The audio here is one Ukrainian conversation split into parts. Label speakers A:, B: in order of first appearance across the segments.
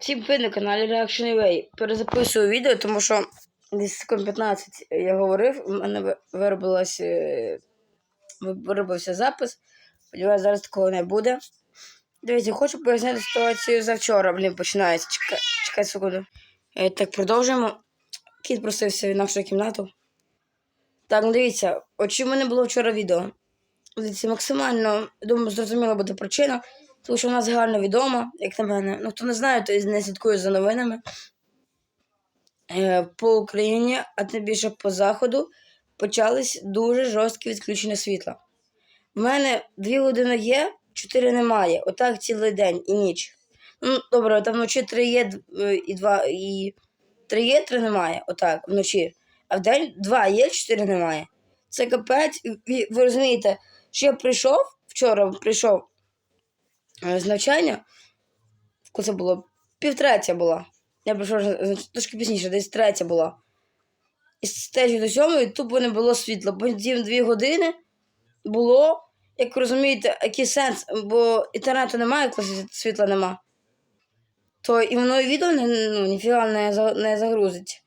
A: Всім привіт на каналі Reaction Away. Перезаписую відео, тому що десь секунд 15 я говорив, у мене ви- е, ви- виробився запис. Сподіваюся, зараз такого не буде. Дивіться, хочу пояснити ситуацію завчора. Блін, починається. Чекай, чекай секунду. Е, Так, продовжуємо. Кіт просився в нашу кімнату. Так, ну дивіться, от чому не було вчора відео. Дивіться, максимально, думаю, зрозуміла буде причина. Тому що вона загально відома, як на мене. Ну, хто не знає, то не слідкує за новинами. Е, по Україні, а тим більше по Заходу, почались дуже жорсткі відключення світла. В мене дві години є, чотири немає. Отак цілий день і ніч. Ну, добре, там вночі три є е, і два, і три є, три немає. Отак, вночі. А в день два є, чотири немає. Це капець. Ви розумієте, що я прийшов вчора, прийшов з навчання. Коли це було? Півтретя була. Я прийшов трошки пізніше, десь третя була. І з третьої до сьомої тупо не було світла. Потім дві години було, як розумієте, який сенс, бо інтернету немає, коли світла нема. То і воно і відео ну, ніфіга не, не загрузить.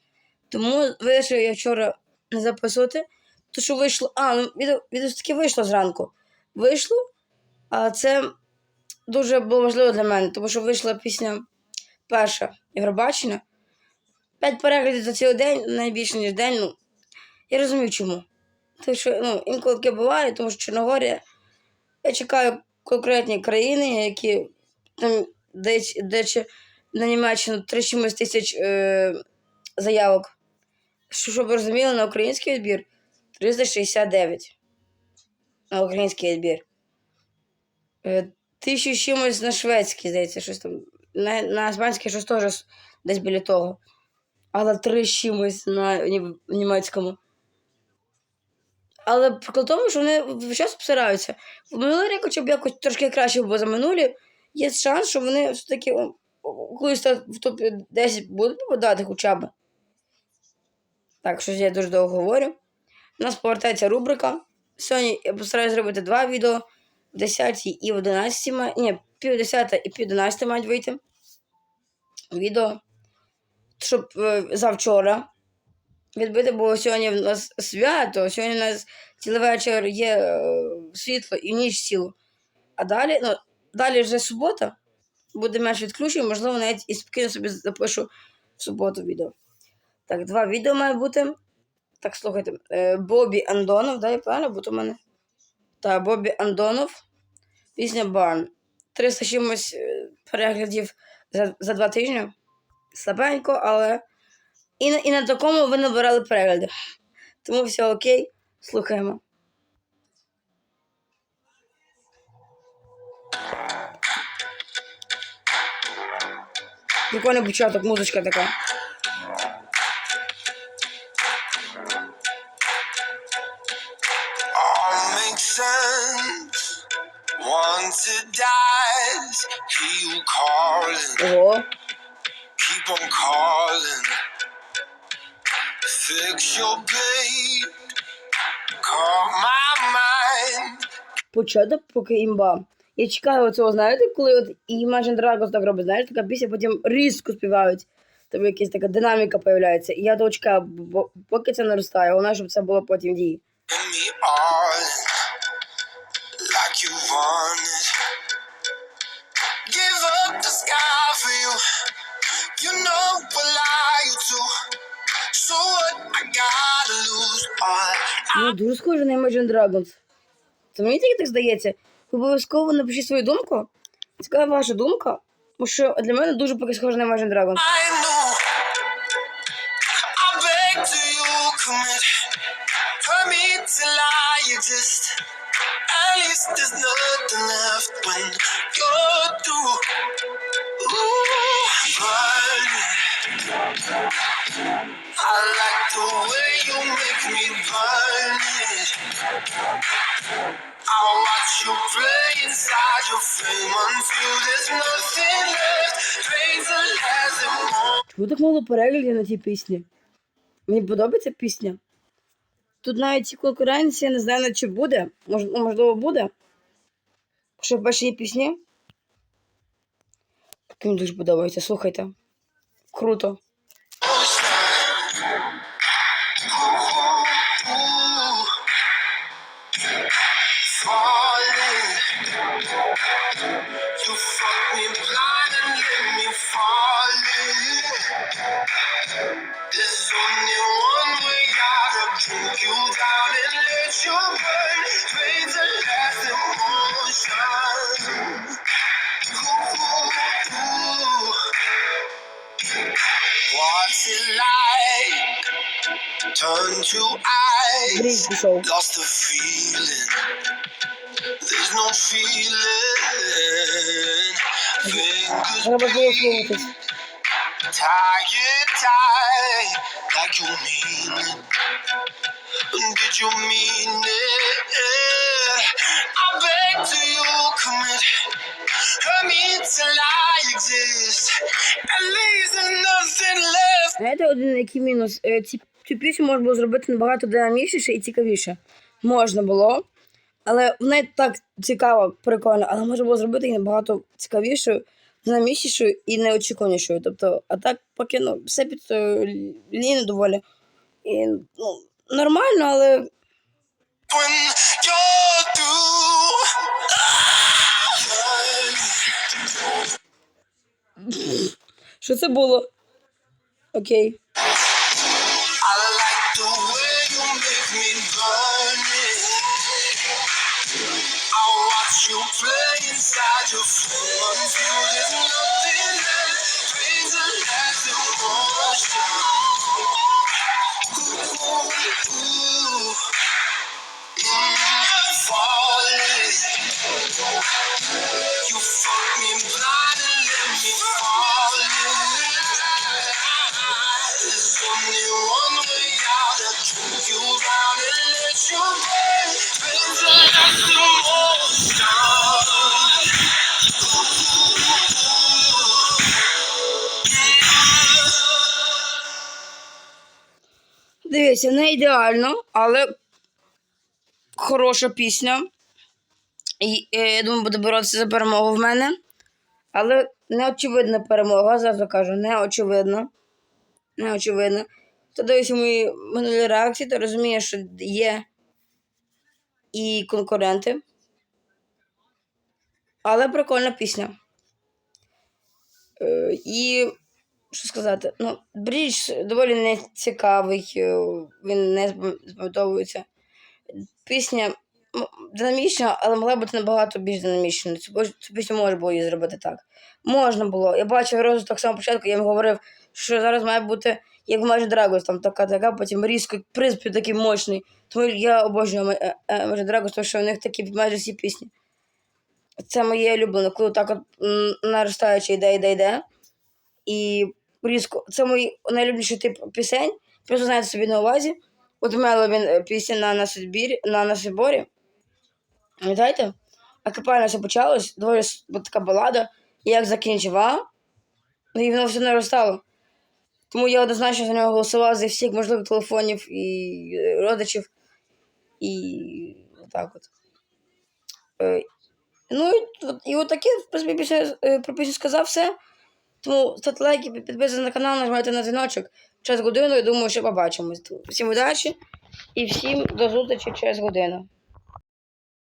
A: Тому вирішив я вчора не записувати. То що вийшло. А, ну відео, відео таки вийшло зранку. Вийшло, а це дуже було важливо для мене, тому що вийшла пісня перша Євробачення. П'ять переглядів за цілий день, найбільше, ніж день. Ну, я розумію чому. Тому що ну, інколи таке буває, тому що Чорногорія. Я чекаю конкретні країни, які там десь на Німеччину 3 чимось тисяч е, заявок. Що, щоб розуміли, на український відбір 369. На український відбір. Е, Тисячу чимось на шведський, здається, щось там. На, на іспанський щось теж десь біля того. Але три чимось на німецькому. Але прикол тому, що вони час обсираються. В минулий рік, хоча б якось трошки краще було за минулі, є шанс, що вони все-таки колись в топ-10 будуть попадати хоча б. Так, щось я дуже довго говорю. У нас повертається рубрика. Сьогодні я постараюся зробити два відео. В 10 і в 11 має. Ні, пів 10 і пів 11 мають вийти. Відео. Щоб е, завчора відбити, бо сьогодні в нас свято, сьогодні у нас цілий вечір є е, світло і ніч цілу. А далі, ну, далі вже субота, буде менше відключень, можливо, навіть і спокійно собі запишу в суботу відео. Так, два відео має бути. Так, слухайте, е, Бобі Андонов, да, я правильно, то в мене. Та Бобі Андонов. Пісня Барн. 300 чимось е, переглядів за, за два тижні. Слабенько, але. І на, і на такому ви набирали перегляди. Тому все окей, слухаємо. Прикольний початок, музичка така.
B: Sense. Once it dies, you calling,
A: Ого.
B: keep on calling. Fix your gate, call my mind.
A: Початок поки імба. Я чекаю оцього, знаєте, коли от Imagine Dragons так робить, знаєш, така пісня, потім різко співають. Там якась така динаміка появляється. І я того чекаю, бо поки це наростає, головне, щоб це було потім дії.
B: Like you want it. Give up the sky for you. You know we'll lie you to. So what? I gotta lose all.
A: Ну, дуже схоже на Imagine Dragons. Це мені тільки так здається. Обов'язково напишіть свою думку. Цікава ваша думка. Тому що для мене дуже поки схоже на Imagine Dragons.
B: I
A: Чому так мало переглядів на цій пісні? Мені подобається пісня. Тут навіть ці конкуренція, не знаю, на чи буде. Мож, можливо, буде. Що перші пісні. Мені дуже подобається, слухайте. Круто.
B: What's it? Turn to ice. Lost the feeling. There's no feeling. Fingers
A: bleed. Tie
B: it tight like you mean it. Did you mean it?
A: Знаєте, один який мінус? Е, Ці, цю пісню можна було зробити набагато динамічніше і цікавіше. Можна було. Але вона і так цікава, прикольно, але можна було зробити її набагато цікавішою, динамічнішою і неочікуванішою. Тобто, а так поки ну, все під е, лінію доволі. І, ну, нормально, але що це було? Окей.
B: I like the way you make me burn it. I watch you play inside your flame
A: Дивіться, не ідеально, але хороша пісня. І, е, я думаю, буде боротися за перемогу в мене. Але не очевидна перемога, зразу кажу, не очевидна. Хто дивився мої минулі реакції, то розуміє, що є і конкуренти. Але прикольна пісня. Е, і що сказати? Ну, Брідж доволі не цікавий, е, він не запам'ятовується. Пісня динамічна, але могла бути набагато більш динамічною. Цю, пісню можна було її зробити так. Можна було. Я бачив розвиток самого початку, я їм говорив, що зараз має бути як в Major Dragons, там така, така, потім різко приспів такий мощний. Тому я обожнюю е, е, Major Dragons, тому що у них такі майже всі пісні. Це моє улюблене, коли так от наростаючи йде, йде, йде. І різко. Це мій найлюбніший тип пісень. Просто знаєте собі на увазі. От мело він е, пісня на насибірі, на насиборі. Пам'ятаєте? Акапельно все почалось, доволі така балада. І як закінчила, і воно все наростало. Тому я однозначно за нього голосував зі всіх можливих телефонів і е, родичів. І отак от. Е, Ну, і, і отаке, в принципі, після е, про пісню сказав все. Тому ставте лайки, підписуйтесь на канал, нажимайте на дзвіночок. Через годину, я думаю, що побачимось. Всім удачі і всім до зустрічі через годину.